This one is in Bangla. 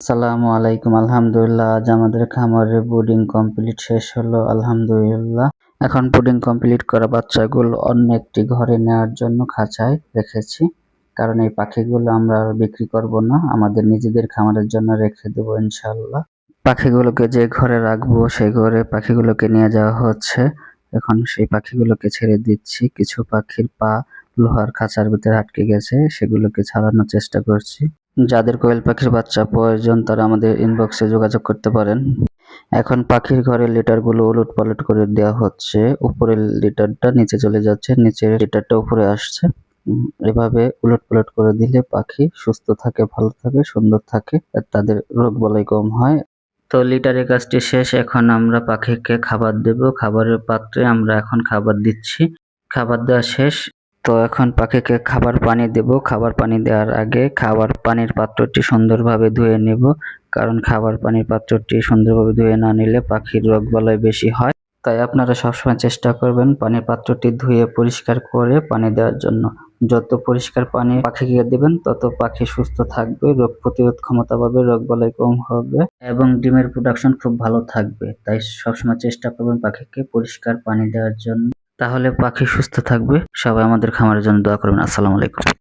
আসসালামু আলাইকুম, আলহামদুলিল্লাহ। আজ আমাদের খামারে বুডিং কমপ্লিট শেষ হলো, আলহামদুলিল্লাহ। এখন পুডিং কমপ্লিট করা বাচ্চাগুলো অন্য একটি ঘরে নেওয়ার জন্য খাঁচায় রেখেছি। কারণ এই পাখিগুলো আমরা বিক্রি করব না, আমাদের নিজেদের খামারের জন্য রেখে দেবো ইনশাল্লাহ পাখিগুলোকে যে ঘরে রাখব সেই ঘরে পাখিগুলোকে নিয়ে যাওয়া হচ্ছে। এখন সেই পাখিগুলোকে ছেড়ে দিচ্ছি। কিছু পাখির পা লোহার খাঁচার ভিতরে আটকে গেছে, সেগুলোকে ছাড়ানোর চেষ্টা করছি। যাদের কোয়েল পাখির বাচ্চা প্রয়োজন, তারা আমাদের ইনবক্সে যোগাযোগ করতে পারেন। এখন পাখির ঘরের লিটারগুলো উলট পালট করে দেওয়া হচ্ছে। উপরের লিটারটা নিচে চলে যাচ্ছে, নিচের লিটারটা উপরে আসছে। এভাবে উলট পালট করে দিলে পাখি সুস্থ থাকে, ভালো থাকে, সুন্দর থাকে, আর তাদের রোগ বালাই কম হয়। তো লিটারের কাজটি শেষ, এখন আমরা পাখিকে খাবার দেব। খাবারের পাত্রে আমরা এখন খাবার দিচ্ছি। খাবার দেওয়া শেষ। তো এখন পাখিকে খাবার পানি দেব। খাবার পানি দেওয়ার আগে খাবার পানির পাত্রটি সুন্দরভাবে ধুয়ে নেব। কারণ খাবার পানির পাত্রটি সুন্দরভাবে ধুয়ে না নিলে পাখির রোগ বালাই বেশি হয়। তাই আপনারা সবসময় চেষ্টা করবেন পানির পাত্রটি ধুয়ে পরিষ্কার করে পানি দেওয়ার জন্য। যত পরিষ্কার পানি পাখিকে দেবেন, তত পাখি সুস্থ থাকবে, রোগ প্রতিরোধ ক্ষমতা পাবে রোগ বালাই কম হবে এবং ডিমের প্রোডাকশন খুব ভালো থাকবে। তাই সবসময় চেষ্টা করবেন পাখিকে পরিষ্কার পানি দেওয়ার জন্য। তাহলে পাখি সুস্থ থাকবে। সবাই আমাদের খামারের জন্য দোয়া করবেন। আসসালামু আলাইকুম।